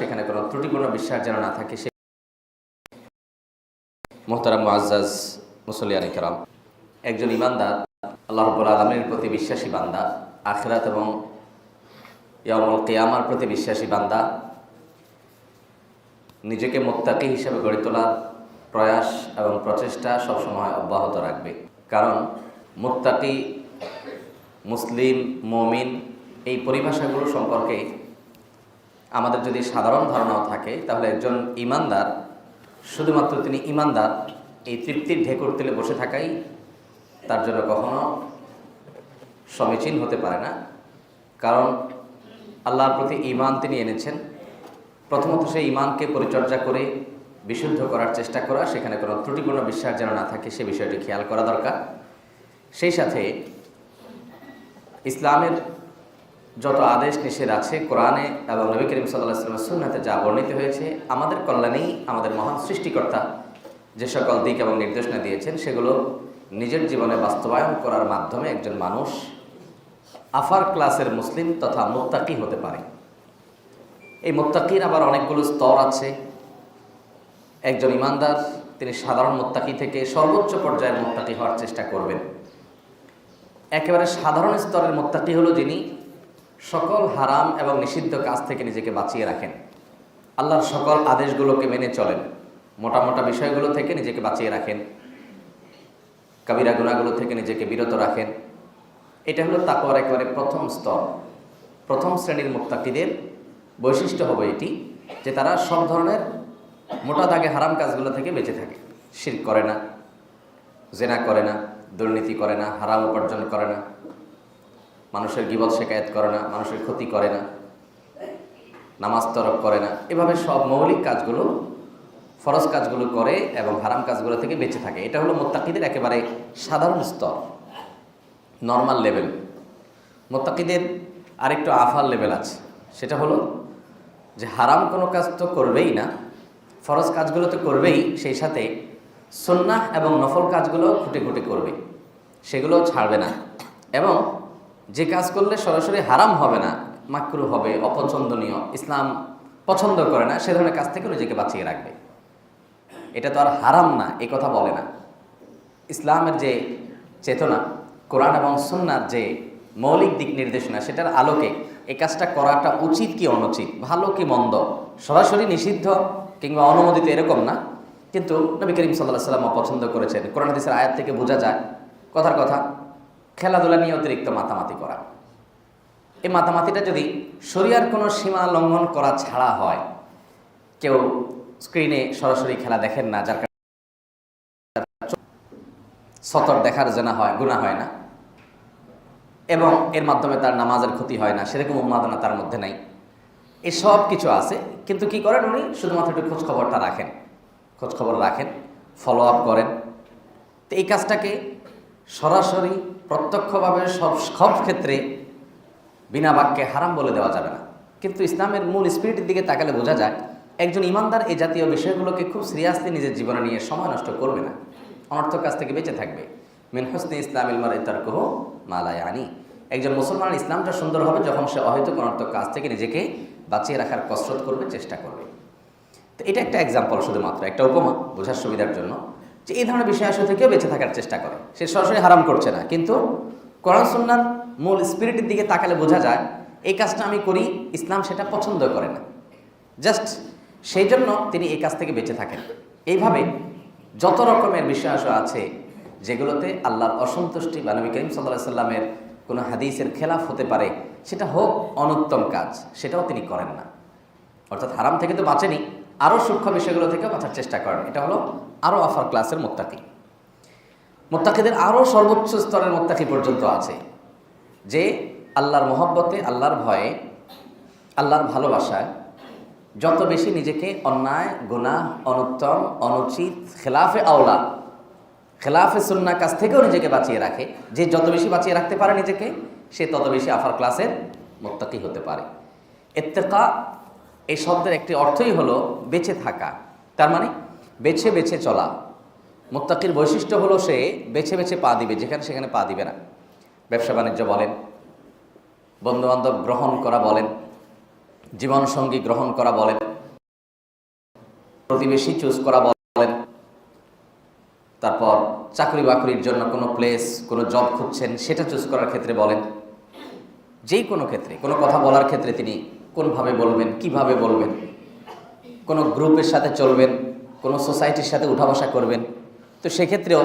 সেখানে কোনো ত্রুটিপূর্ণ বিশ্বাস যেন না থাকে, সে মোহতারাম মুআজ্জাজ মুসলিয়ান ইকরাম একজন ইমানদার, আল্লাহ রব্বুল আলমীর প্রতি বিশ্বাসী বান্দা, আখরাত এবং ইয়ামুল কিয়ামার প্রতি বিশ্বাসী বান্দা। নিজেকে মোত্তাকি হিসেবে গড়ে তোলার প্রয়াস এবং প্রচেষ্টা সবসময় অব্যাহত রাখবে। কারণ মোত্তাকি, মুসলিম, মমিন এই পরিভাষাগুলো সম্পর্কে আমাদের যদি সাধারণ ধারণাও থাকে, তাহলে একজন ইমানদার, শুধুমাত্র তিনি ইমানদার, এই তৃপ্তির ঢেকুর তুলে বসে থাকাই তার জন্য কখনো সমীচীন হতে পারে না। কারণ আল্লাহর প্রতি ইমান তিনি এনেছেন। প্রথমত সেই ইমানকে পরিচর্যা করে বিশুদ্ধ করার চেষ্টা করা, সেখানে কোনো ত্রুটিপূর্ণ বিশ্বাস যেন না থাকে, সে বিষয়টি খেয়াল করা দরকার। সেই সাথে ইসলামের যত আদেশ নিষেধ আছে কোরআনে এবং নবী করিম ইসলামের সুন্নাতে যা বর্ণিত হয়েছে, আমাদের কল্যাণেই আমাদের মহান সৃষ্টিকর্তা যে সকল দিক এবং নির্দেশনা দিয়েছেন, সেগুলো নিজের জীবনে বাস্তবায়ন করার মাধ্যমে একজন মানুষ আফার ক্লাসের মুসলিম তথা মোত্তাকি হতে পারে। এই মোত্তাকির আবার অনেকগুলো স্তর আছে। একজন ইমানদার, তিনি সাধারণ মোত্তাকি থেকে সর্বোচ্চ পর্যায়ের মোত্তাকি হওয়ার চেষ্টা করবেন। একেবারে সাধারণ স্তরের মোত্তাকি হলো যিনি সকল হারাম এবং নিষিদ্ধ কাজ থেকে নিজেকে বাঁচিয়ে রাখেন। আল্লাহর সকল আদেশগুলোকে মেনে চলেন। মোটা মোটা বিষয়গুলো থেকে নিজেকে বাঁচিয়ে রাখেন। কাবিরা গুণাগুলো থেকে নিজেকে বিরত রাখেন। এটা হলো তাকওয়ার একেবারে প্রথম স্তর। প্রথম শ্রেণির মুক্তাকিদের বৈশিষ্ট্য হবে এটি যে তারা সব ধরনের মোটা দাগে হারাম কাজগুলো থেকে বেঁচে থাকে। শির করে না, জেনা করে না, দুর্নীতি করে না, হারাম উপার্জন করে না। মানুষের গিবত শেখায়ত করে না, মানুষের ক্ষতি করে না, নামাজ তরক করে না। এভাবে সব মৌলিক কাজগুলো, ফরজ কাজগুলো করে এবং হারাম কাজগুলো থেকে বেঁচে থাকে। এটা হলো মোত্তাকিদের একেবারে সাধারণ স্তর নর্মাল লেভেল মোত্তাকিদের আরেকটু আফার লেভেল আছে। সেটা হলো যে হারাম কোনো কাজ তো করবেই না, ফরজ কাজগুলো তো করবেই, সেই সাথে সুন্নাহ এবং নফল কাজগুলো খুঁটে খুঁটে করবে। সেগুলো ছাড়বে না। এবং যে কাজ করলে সরাসরি হারাম হবে না, মাকরু হবে, অপছন্দনীয়, ইসলাম পছন্দ করে না, সে ধরনের কাজ থেকে নিজেকে বাঁচিয়ে রাখবে। এটা তো আর হারাম না, এ কথা বলে না। ইসলামের যে চেতনা, কোরআন এবং সুন্নার যে মৌলিক দিক নির্দেশনা, সেটার আলোকে এই কাজটা করাটা উচিত কি অনুচিত, ভালো কি মন্দ, সরাসরি নিষিদ্ধ কিংবা অনুমোদিত এরকম না। কিন্তু নবী করিম সাল্লাহ সাল্লাম অপছন্দ করেছেন। কোরআন হাদিসের আয়াত থেকে বোঝা যায়, কথার কথা খেলাধুলা নিয়ে অতিরিক্ত মাতামাতি করা। এই মাতামাতিটা যদি শরিয়ার কোনো সীমা লঙ্ঘন করা ছাড়া হয়, কেউ স্ক্রিনে সরাসরি খেলা দেখেন না, যার সতর দেখার জেনা হয় গুণা হয় না। এবং এর মাধ্যমে তার নামাজের ক্ষতি হয় না, সেরকম উন্মাদনা তার মধ্যে নাই। এসব কিছু আছে, কিন্তু কি করেন উনি? শুধুমাত্র একটু খোঁজখবরটা রাখেন। খোঁজখবর রাখেন ফলো আপ করেন। তো এই কাজটাকে সরাসরি প্রত্যক্ষভাবে সব সব ক্ষেত্রে বিনা বাক্যে হারাম বলে দেওয়া যাবে না। কিন্তু ইসলামের মূল স্পিরিটের দিকে তাকালে বোঝা যায়, একজন ইমানদার এই জাতীয় বিষয়গুলোকে খুব সিরিয়াসলি নিজের জীবনে নিয়ে সময় নষ্ট করবে না। অনর্থক কাছ থেকে বেঁচে থাকবে। মিন হোসনে ইসলাম ইলমার ইতারকহ মালায় আনি একজন মুসলমান ইসলামটা সুন্দর হবে যখন সে অহৈতুক অনর্থক কাজ থেকে নিজেকে বাঁচিয়ে রাখার কসরত করবে, চেষ্টা করবে। তো এটা একটা এক্সাম্পল শুধুমাত্র, একটা উপমা বোঝার সুবিধার জন্য। যে এই ধরনের বিষয় আসলে থেকেও বেঁচে থাকার চেষ্টা করে। সে সরাসরি হারাম করছে না। কিন্তু কোরআন সুন্নার মূল স্পিরিটের দিকে তাকালে বোঝা যায়, এই কাজটা আমি করি, ইসলাম সেটা পছন্দ করে না। জাস্ট সেই জন্য তিনি এই কাজ থেকে বেঁচে থাকেন। এইভাবে যত রকমের বিশ্বাস আছে, যেগুলোতে আল্লাহর অসন্তুষ্টি বা নবী করিম সাল্লাহ সাল্লামের কোনো হাদিসের খেলাফ হতে পারে, সেটা হোক অনুত্তম কাজ, সেটাও তিনি করেন না। অর্থাৎ হারাম থেকে তো বাঁচেনি। আরও সূক্ষ্ম বিষয়গুলো থেকে বাঁচার চেষ্টা করেন। এটা হলো আরও আফার ক্লাসের মোত্তাকি। মোত্তাকিদের আরও সর্বোচ্চ স্তরের মোত্তাকি পর্যন্ত আছে, যে আল্লাহর মহব্বতে, আল্লাহর ভয়ে, আল্লাহর ভালোবাসায় যত বেশি নিজেকে অন্যায়, গুনাহ, অনুত্তম, অনুচিত, খেলাফে আওলা, খেলাফে সুন্না কাছ থেকেও নিজেকে বাঁচিয়ে রাখে, যে যত বেশি বাঁচিয়ে রাখতে পারে নিজেকে, সে তত বেশি আফার ক্লাসের মোত্তাকি হতে পারে। এত্তেকা এই শব্দের একটি অর্থই হলো বেঁচে থাকা। তার মানে বেছে বেছে চলা। মোত্তাকির বৈশিষ্ট্য হলো সে বেছে বেছে পা দিবে, যেখানে সেখানে পা দিবে না। ব্যবসা বাণিজ্য বলেন, বন্ধুবান্ধব গ্রহণ করা বলেন, জীবনসঙ্গী গ্রহণ করা বলেন, প্রতিবেশী চুজ করা বলেন, তারপর চাকরি বাকরির জন্য কোনো প্লেস কোনো জব খুঁজছেন, সেটা চুজ করার ক্ষেত্রে বলেন। যেই কোনো ক্ষেত্রে, কোনো কথা বলার ক্ষেত্রে তিনি কোনভাবে বলবেন? কীভাবে বলবেন? কোনো গ্রুপের সাথে চলবেন? কোনো সোসাইটির সাথে উঠা বসা করবেন? তো সেক্ষেত্রেও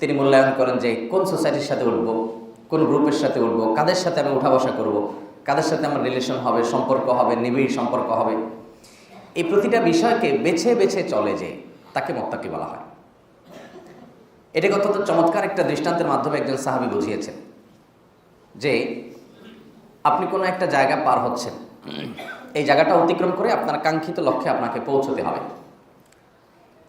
তিনি মূল্যায়ন করেন যে কোন সোসাইটির সাথে উঠবো, কোন গ্রুপের সাথে উঠবো, কাদের সাথে আমি উঠা বসা করব, কাদের সাথে আমার রিলেশন হবে, সম্পর্ক হবে, নিবিড় সম্পর্ক হবে। এই প্রতিটা বিষয়কে বেছে বেছে চলে যে তাকে মোত্তাকি বলা হয়। এটাকে অত্যন্ত চমৎকার একটা দৃষ্টান্তের মাধ্যমে একজন সাহাবি বুঝিয়েছেন যে আপনি কোনো একটা জায়গা পার হচ্ছেন এই জায়গাটা অতিক্রম করে আপনার কাঙ্ক্ষিত লক্ষ্যে আপনাকে পৌঁছতে হবে।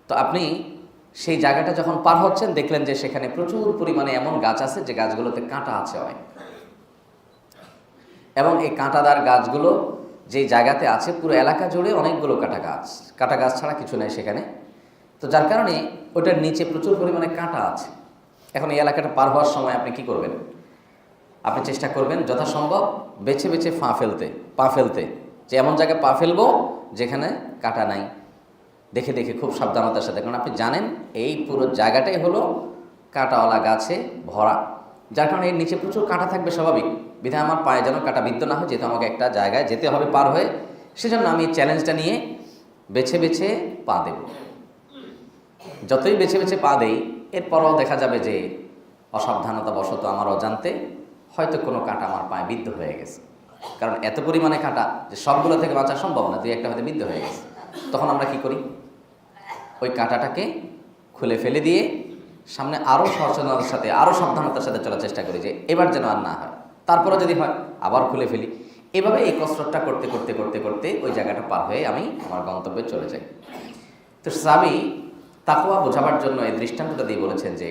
তো আপনি সেই জায়গাটা যখন পার হচ্ছেন, দেখলেন যে সেখানে প্রচুর পরিমাণে এমন গাছ আছে যে গাছগুলোতে কাঁটা আছে অনেক। এবং এই কাঁটাদার গাছগুলো যে জায়গাতে আছে, পুরো এলাকা জুড়ে অনেকগুলো কাঁটা গাছ। কাঁটা গাছ ছাড়া কিছু নেই সেখানে। তো যার কারণে ওটার নিচে প্রচুর পরিমাণে কাঁটা আছে। এখন এই এলাকাটা পার হওয়ার সময় আপনি কি করবেন? আপনি চেষ্টা করবেন যথাসম্ভব বেছে বেছে ফা ফেলতে, পা ফেলতে, যে এমন জায়গায় পা ফেলব যেখানে কাটা নাই। দেখে দেখে খুব সাবধানতার সাথে, কারণ আপনি জানেন এই পুরো জায়গাটাই হলো কাঁটাওয়ালা গাছে ভরা। যার কারণে এর নিচে প্রচুর কাঁটা থাকবে স্বাভাবিক। বিধায় আমার পায়ে যেন কাঁটা বিদ্য না হয়, যেহেতু আমাকে একটা জায়গায় যেতে হবে পার হয়ে, সেজন্য আমি এই চ্যালেঞ্জটা নিয়ে বেছে বেছে পা দেব। যতই বেছে বেছে পা দেই, এরপরও দেখা যাবে যে অসাবধানতা বশত আমার অজান্তে হয়তো কোনো কাঁটা আমার পায়ে বিদ্ধ হয়ে গেছে। কারণ এত পরিমাণে কাঁটা যে সবগুলো থেকে বাঁচা সম্ভব না, দুই একটা হয়তো বিদ্ধ হয়ে গেছে। তখন আমরা কি করি? ওই কাঁটাটাকে খুলে ফেলে দিয়ে সামনে আরও সচেতনতার সাথে আরও সাবধানতার সাথে চলার চেষ্টা করি যে এবার যেন আর না হয়। তারপরে যদি হয়, আবার খুলে ফেলি। এভাবে এই কসরতটা করতে করতে করতে করতে ওই জায়গাটা পার হয়ে আমি আমার গন্তব্যে চলে যাই। তো সাবি তাকুয়া বোঝাবার জন্য এই দৃষ্টান্তটা দিয়ে বলেছেন যে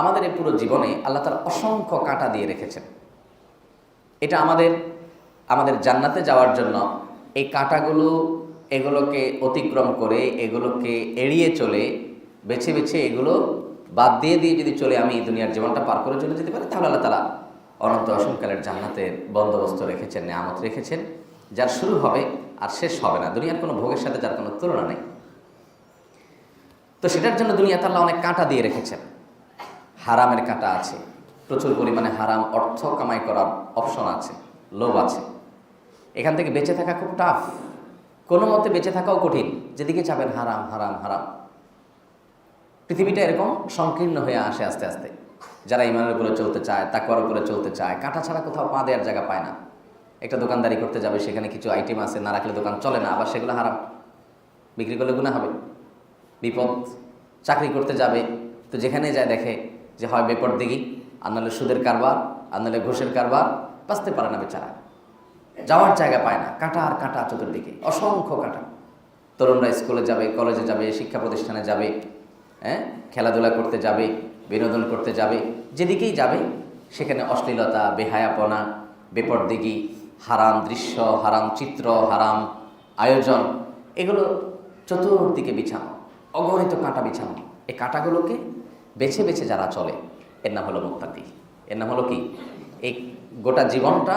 আমাদের এই পুরো জীবনে আল্লাহ তার অসংখ্য কাঁটা দিয়ে রেখেছেন। এটা আমাদের আমাদের জান্নাতে যাওয়ার জন্য এই কাঁটাগুলো এগুলোকে অতিক্রম করে, এগুলোকে এড়িয়ে চলে, বেছে বেছে এগুলো বাদ দিয়ে দিয়ে যদি চলে আমি এই দুনিয়ার জীবনটা পার করে চলে যেতে পারি, তাহলে আল্লাহ তালা অনন্ত অসংকালের জান্নাতের বন্দোবস্ত রেখেছেন, নেয়ামত রেখেছেন, যার শুরু হবে আর শেষ হবে না। দুনিয়ার কোনো ভোগের সাথে যার কোনো তুলনা নেই। তো সেটার জন্য দুনিয়াতে আল্লাহ অনেক কাঁটা দিয়ে রেখেছেন। হারামের কাঁটা আছে। প্রচুর পরিমাণে হারাম অর্থ কামাই করার অপশন আছে, লোভ আছে। এখান থেকে বেঁচে থাকা খুব টাফ কোনো মতে বেঁচে থাকাও কঠিন। যেদিকে যাবেন হারাম হারাম হারাম। পৃথিবীটা এরকম সংকীর্ণ হয়ে আসে আস্তে আস্তে। যারা ইমানের উপরে চলতে চায় তাকুয়ার উপরে চলতে চায়, কাঁটা ছাড়া কোথাও পা দেওয়ার জায়গা পায় না। একটা দোকানদারি করতে যাবে, সেখানে কিছু আইটেম আছে, না রাখলে দোকান চলে না, আবার সেগুলো হারাম। বিক্রি করলে গুণা হবে। বিপদ, চাকরি করতে যাবে, তো যেখানে যায় দেখে যে হয় বেপর দিঘি, আর নাহলে সুদের কারবার, আর নাহলে ঘুষের কারবার, বাঁচতে পারে না বেচারা। যাওয়ার জায়গা পায় না, কাঁটা আর কাঁটা চতুর্দিকে অসংখ্য কাঁটা। তরুণরা স্কুলে যাবে, কলেজে যাবে, শিক্ষা প্রতিষ্ঠানে যাবে হ্যাঁ? খেলাধুলা করতে যাবে, বিনোদন করতে যাবে, যেদিকেই যাবে, সেখানে অশ্লীলতা, বেহায়াপনা বেপরদিগি হারাম দৃশ্য, হারাম চিত্র, হারাম আয়োজন, এগুলো চতুর্দিকে বিছানো, অগণিত কাঁটা বিছানো। এই কাঁটাগুলোকে বেছে বেছে যারা চলে, এর নাম হলো মুক্তাকি এর নাম হলো কি? এই গোটা জীবনটা,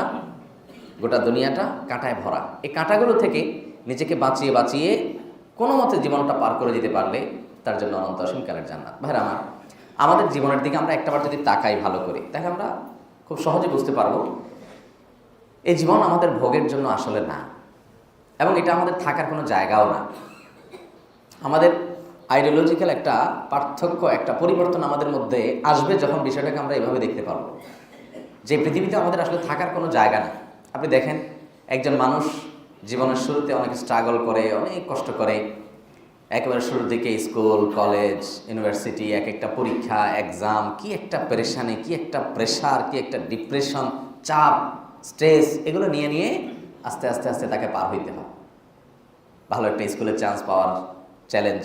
গোটা দুনিয়াটা কাঁটায় ভরা। এই কাঁটাগুলো থেকে নিজেকে বাঁচিয়ে বাঁচিয়ে কোনো মতে জীবনটা পার করে দিতে পারলে তার জন্য অনন্ত অসীমকালের জান্নাত। ভাইরা আমার, আমাদের জীবনের দিকে আমরা একটাবার যদি তাকাই ভালো করে, তাহলে আমরা খুব সহজে বুঝতে পারব, এই জীবন আমাদের ভোগের জন্য আসলে না। এবং এটা আমাদের থাকার কোনো জায়গাও না। আমাদের আইডিওলজিক্যাল একটা পার্থক্য, একটা পরিবর্তন আমাদের মধ্যে আসবে যখন বিষয়টাকে আমরা এভাবে দেখতে পারব যে পৃথিবীতে আমাদের আসলে থাকার কোনো জায়গা নেই। আপনি দেখেন, একজন মানুষ জীবনের শুরুতে অনেক স্ট্রাগল করে, অনেক কষ্ট করে। একেবারে শুরুর দিকে স্কুল কলেজ ইউনিভার্সিটি এক একটা পরীক্ষা এক্সাম কি একটা পেরেশানি কি একটা প্রেশার কি একটা ডিপ্রেশন চাপ স্ট্রেস এগুলো নিয়ে নিয়ে আস্তে আস্তে আস্তে তাকে পার হইতে হয়। ভালো একটা স্কুলে চান্স পাওয়ার চ্যালেঞ্জ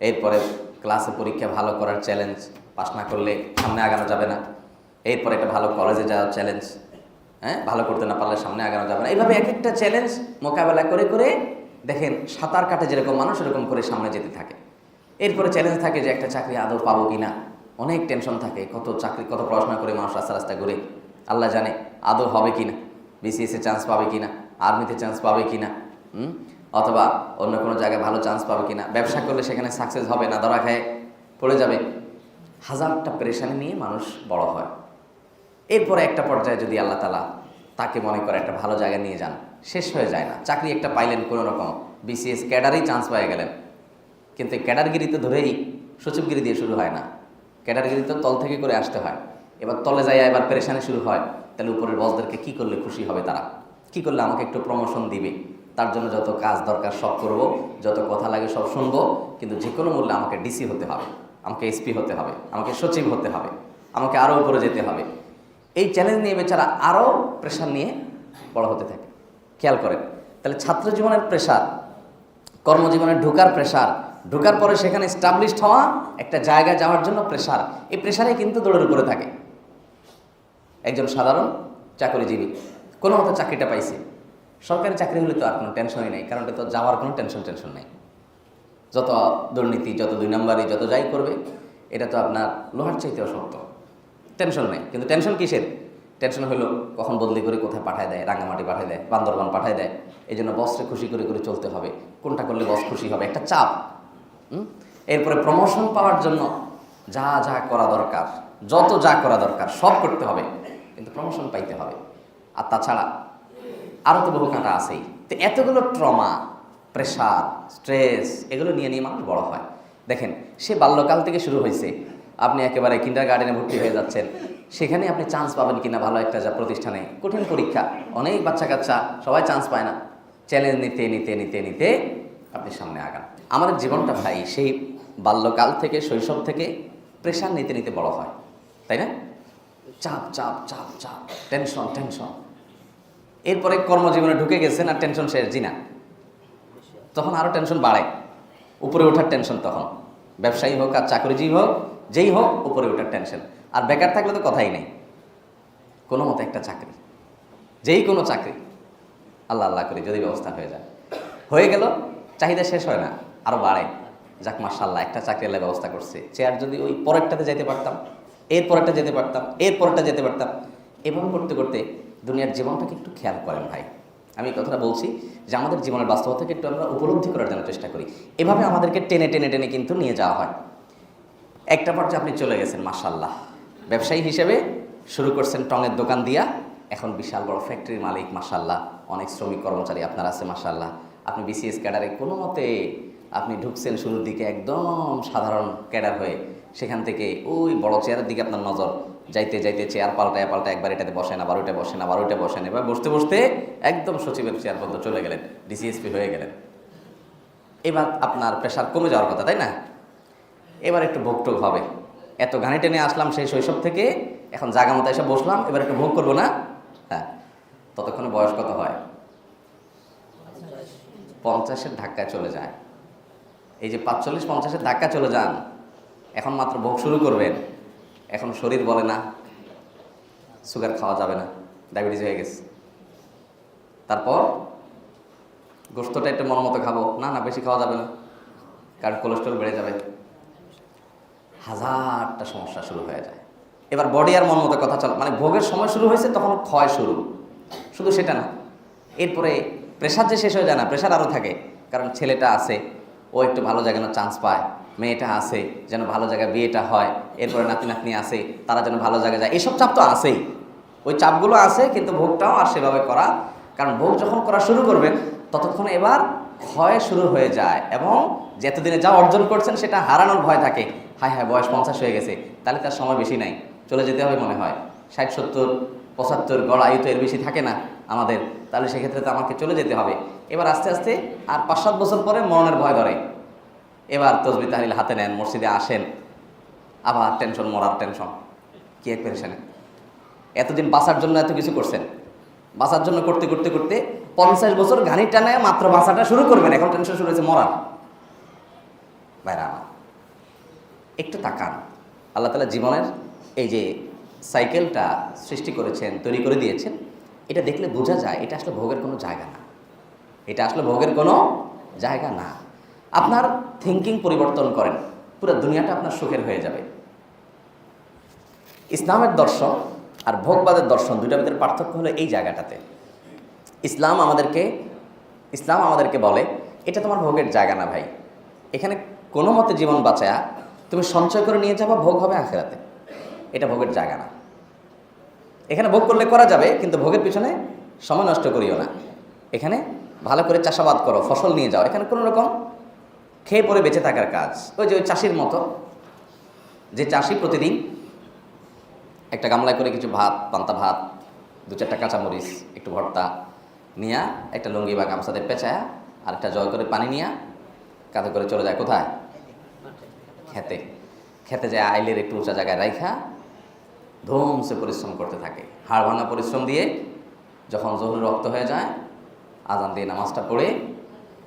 এরপরে ক্লাসে পরীক্ষা ভালো করার চ্যালেঞ্জ পাস না করলে সামনে আগানো যাবে না। এরপরে একটা ভালো কলেজে যাওয়ার চ্যালেঞ্জ হ্যাঁ? ভালো করতে না পারলে সামনে আগানো যাবে না। এইভাবে এক একটা চ্যালেঞ্জ মোকাবেলা করে করে দেখেন সাঁতার কাটে যেরকম মানুষ এরকম করে সামনে যেতে থাকে। এরপরে চ্যালেঞ্জ থাকে যে একটা চাকরি আদৌ পাবো কি না অনেক টেনশন থাকে, কত চাকরি, কত পড়াশোনা করে মানুষ রাস্তা রাস্তা ঘুরে। আল্লাহ জানে আদৌ হবে কি না বিসিএসে চান্স পাবে কি না আর্মিতে চান্স পাবে কি না অথবা অন্য কোনো জায়গায় ভালো চান্স পাবে কিনা। ব্যবসা করলে সেখানে সাকসেস হবে না, ধরা খায়, পড়ে যাবে। হাজারটা পেরেশানি নিয়ে মানুষ বড় হয়। এরপরে একটা পর্যায়ে যদি আল্লাহ তালা তাকে মনে করে একটা ভালো জায়গায় নিয়ে যান, শেষ হয়ে যায় না। চাকরি একটা পাইলেন কোনো রকম বিসিএস ক্যাডারেই চান্স পেয়ে গেলেন। কিন্তু এই ক্যাডারগিরি তো ধরেই সচিবগিরি দিয়ে শুরু হয় না। ক্যাডারগিরি তো তল থেকে করে আসতে হয়। এবার তলে যায় এবার পেরেশানি শুরু হয়। তাহলে উপরের বসদেরকে কি করলে খুশি হবে তারা? কি করলে আমাকে একটু প্রমোশন দিবে? তার জন্য যত কাজ দরকার সব করব, যত কথা লাগে সব শুনব, কিন্তু যে কোনো মূল্যে আমাকে ডিসি হতে হবে, আমাকে এসপি হতে হবে, আমাকে সচিব হতে হবে, আমাকে আরও উপরে যেতে হবে। এই চ্যালেঞ্জ নিয়ে বেচারা আরও প্রেশার নিয়ে বড় হতে থাকে। খেয়াল করেন, তাহলে ছাত্র জীবনের প্রেশার কর্মজীবনে ঢোকার প্রেশার ঢোকার পরে সেখানে স্টাবলিশড হওয়া, একটা জায়গায় যাওয়ার জন্য প্রেশার এই প্রেশারে কিন্তু দৌড়ের উপরে থাকে। একজন সাধারণ চাকরিজীবী কোনো মতো চাকরিটা পাইছে সরকারি চাকরি হলে তো আর কোনো টেনশনই নেই, কারণ তো যাওয়ার কোনো টেনশন টেনশন নেই। যত দুর্নীতি, যত দুই নম্বরই, যত যাই করবে, এটা তো আপনার লোহার চাইতেও শক্ত। টেনশন নেই, কিন্তু টেনশন কিসের? টেনশন হলো কখন বদলি করে কোথায় পাঠায় দেয়, রাঙামাটি পাঠায় দেয়, বান্দরবান পাঠায় দেয়, এই জন্য বসকে খুশি করে করে চলতে হবে। কোনটা করলে বস খুশি হবে? একটা চাপ? এরপরে প্রমোশন পাওয়ার জন্য যা যা করা দরকার, যত যা করা দরকার, সব করতে হবে, কিন্তু প্রমোশন পাইতে হবে। আর তাছাড়া আরও তো বহু কাঁটা আছেই। তো এতগুলো ট্রমা, প্রেশার, স্ট্রেস, এগুলো নিয়ে নিয়ে মানুষ বড় হয়। দেখেন, সে বাল্যকাল থেকে শুরু হয়েছে। আপনি একেবারে কিন্ডার গার্ডেনে ভর্তি হয়ে যাচ্ছেন। সেখানে আপনি চান্স পাবেন কিনা ভালো একটা যা প্রতিষ্ঠানে কঠিন পরীক্ষা। অনেক বাচ্চা কাচ্চা, সবাই চান্স পায় না। চ্যালেঞ্জ নিতে নিতে নিতে নিতে আপনি সামনে আগান। আমাদের জীবনটা ভাই সেই বাল্যকাল থেকে, শৈশব থেকে প্রেশার নিতে নিতে বড় হয়। তাই না? চাপ চাপ চাপ চাপ টেনশন টেনশন এরপরে কর্মজীবনে ঢুকে গেছেন আর টেনশন শেষ, জি না। তখন আরও টেনশন বাড়ে। উপরে ওঠার টেনশন তখন। ব্যবসায়ী হোক আর চাকরিজীবী হোক, যেই হোক, উপরে ওঠার টেনশন। আর বেকার থাকলে তো কথাই নেই। কোনো মতো একটা চাকরি। যেই কোনো চাকরি। আল্লাহ আল্লাহ করে, যদি ব্যবস্থা হয়ে যায়। হয়ে গেল, চাহিদা শেষ হয় না আরও বাড়ে। যাক মার্শাল্লাহ একটা চাকরি আল্লাহ ব্যবস্থা করছে। চেয়ার যদি ওই পরেরটাতে যেতে পারতাম এর পরেরটা যেতে পারতাম এর পরেরটা যেতে পারতাম, এভাবে করতে করতে দুনিয়ার জীবনটাকে একটু খেয়াল করেন ভাই। আমি কথাটা বলছি যে আমাদের জীবনের বাস্তবতাকে একটু আমরা উপলব্ধি করার জন্য চেষ্টা করি। এভাবে আমাদেরকে টেনে টেনে টেনে কিন্তু নিয়ে যাওয়া হয়। একটা পর্যায়ে আপনি চলে গেছেন মাসাল্লাহ ব্যবসায়ী হিসেবে শুরু করছেন টঙের দোকান দিয়া। এখন বিশাল বড় ফ্যাক্টরির মালিক মাসাল্লাহ অনেক শ্রমিক, কর্মচারী আপনার আছে মাসাল্লাহ আপনি বিসিএস ক্যাডারে কোনো মতে আপনি ঢুকছেন শুরুর দিকে একদম সাধারণ ক্যাডার হয়ে। সেখান থেকে ওই বড় চেয়ারের দিকে আপনার নজর। যাইতে যাইতে চেয়ার পাল্টায় পাল্টায় একবার এটাতে বসেন, আবার ওইটা বসেন, আবার ওইটা বসেন। এবার বসতে বসতে একদম সচিবের চেয়ার পর্যন্ত চলে গেলেন ডিসিএসপি হয়ে গেলেন। এবার আপনার প্রেশার কমে যাওয়ার কথা, তাই না? এবার একটু ভোগ টোগ হবে। এত গানে টেনে আসলাম সেই শৈশব থেকে, এখন জাগা মতো এসে বসলাম, এবার একটু ভোগ করব না? হ্যাঁ ততক্ষণে বয়স কত হয়? পঞ্চাশের ধাক্কায় চলে যায়। এই যে পাঁচচল্লিশ, পঞ্চাশের ধাক্কা চলে যান, এখন মাত্র ভোগ শুরু করবেন। এখন শরীর বলে না, সুগার খাওয়া যাবে না ডায়াবেটিস হয়ে গেছে। তারপর গোস্তটা একটু মন মতো খাব। না না, বেশি খাওয়া যাবে না, কারণ কোলেস্ট্রল বেড়ে যাবে। হাজারটা সমস্যা শুরু হয়ে যায়। এবার বডি আর মন মতো কথা চল। মানে ভোগের সময় শুরু হয়েছে, তখন ক্ষয় শুরু। শুধু সেটা না। এরপরে প্রেশার যে শেষ হয়ে যায় না প্রেশার আরও থাকে। কারণ ছেলেটা আছে, ও একটু ভালো জায়গায় চান্স পায়। মেয়েটা আছে, যেন ভালো জায়গায় বিয়েটা হয়, এরপরে নাতি নাতনি আছে, তারা যেন ভালো জায়গায় যায়, এসব চাপ তো আছেই। ওই চাপগুলো আছে, কিন্তু ভোগটাও আর সেভাবে করা, কারণ ভোগ যখন করা শুরু করবেন, ততক্ষণ এবার ক্ষয় শুরু হয়ে যায় এবং যে এতদিনে যা অর্জন করছেন সেটা হারানোর ভয় থাকে। হায় হায়, বয়স পঞ্চাশ হয়ে গেছে, তাহলে তার সময় বেশি নাই, চলে যেতে হবে মনে হয়। ষাট, সত্তর, পঁচাত্তর গড় আয়ু তো এর বেশি থাকে না আমাদের, তাহলে সেক্ষেত্রে তো আমাকে চলে যেতে হবে। এবার আস্তে আস্তে আর পাঁচ, সাত বছর পরে মরণের ভয় ধরে। এবার তসবি তাহলিল হাতে নেন, মসজিদে আসেন, আবার টেনশন মরার টেনশন কি এক পেরেশানি। এতদিন বাঁচার জন্য এত কিছু করছেন। বাঁচার জন্য করতে করতে করতে পঞ্চাশ বছর গাড়ি টানে মাত্র বাঁচাটা শুরু করবেন, এখন টেনশন শুরু হয়েছে মরার। বাইরে আমার, একটু তাকান। আল্লাহ তালা জীবনের এই যে সাইকেলটা সৃষ্টি করেছেন, তৈরি করে দিয়েছেন, এটা দেখলে বোঝা যায়, এটা আসলে ভোগের কোনো জায়গা না। এটা আসলে ভোগের কোনো জায়গা না। আপনার থিঙ্কিং পরিবর্তন করেন, পুরো দুনিয়াটা আপনার সুখের হয়ে যাবে। ইসলামের দর্শন আর ভোগবাদের দর্শন দুটার ভিতরে পার্থক্য হলো এই জায়গাটাতে। ইসলাম আমাদেরকে ইসলাম আমাদেরকে বলে, এটা তোমার ভোগের জায়গা না ভাই। এখানে কোনো মতে জীবন বাঁচায়া তুমি সঞ্চয় করে নিয়ে যাবা, ভোগ হবে আখেরাতে। এটা ভোগের জায়গা না। এখানে ভোগ করলে করা যাবে, কিন্তু ভোগের পিছনে সময় নষ্ট করিও না। এখানে ভালো করে চাষাবাদ করো, ফসল নিয়ে যাও। এখানে কোনো রকম খেয়ে পরে বেঁচে থাকার কাজ। ওই যে ওই চাষির মতো, যে চাষি প্রতিদিন একটা গামলায় করে কিছু ভাত, পান্তা ভাত, দু চারটা কাঁচামরিচ, একটু ভর্তা নিয়া একটা লুঙ্গি বা গামছাতে পেঁচায়া আর একটা জল করে পানি নিয়া কাঁধে করে চলে যায় কোথায়? খেতে। খেতে যায় আইলের একটু উঁচা জায়গায় রাইখা, ধুমসে পরিশ্রম করতে থাকে। হাড় ভাঙা পরিশ্রম দিয়ে যখন জহুর রক্ত হয়ে যায়, আজান দিয়ে নামাজটা পড়ে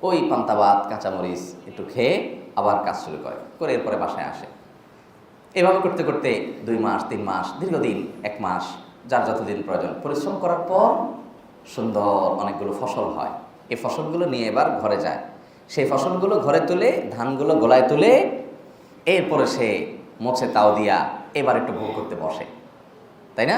ওই পান্তা ভাত কাঁচামরিচ একটু খেয়ে আবার কাজ শুরু করে করে এরপরে বাসায় আসে। এভাবে করতে করতে দুই মাস, তিন মাস, দীর্ঘদিন, এক মাস, যার যতদিন প্রয়োজন। পরিশ্রম করার পর সুন্দর অনেকগুলো ফসল হয়। এই ফসলগুলো নিয়ে এবার ঘরে যায়। সেই ফসলগুলো ঘরে তুলে, ধানগুলো গোলায় তুলে, এরপরে সে মোছে তাও দিয়া এবার একটু ভোগ করতে বসে। তাই না?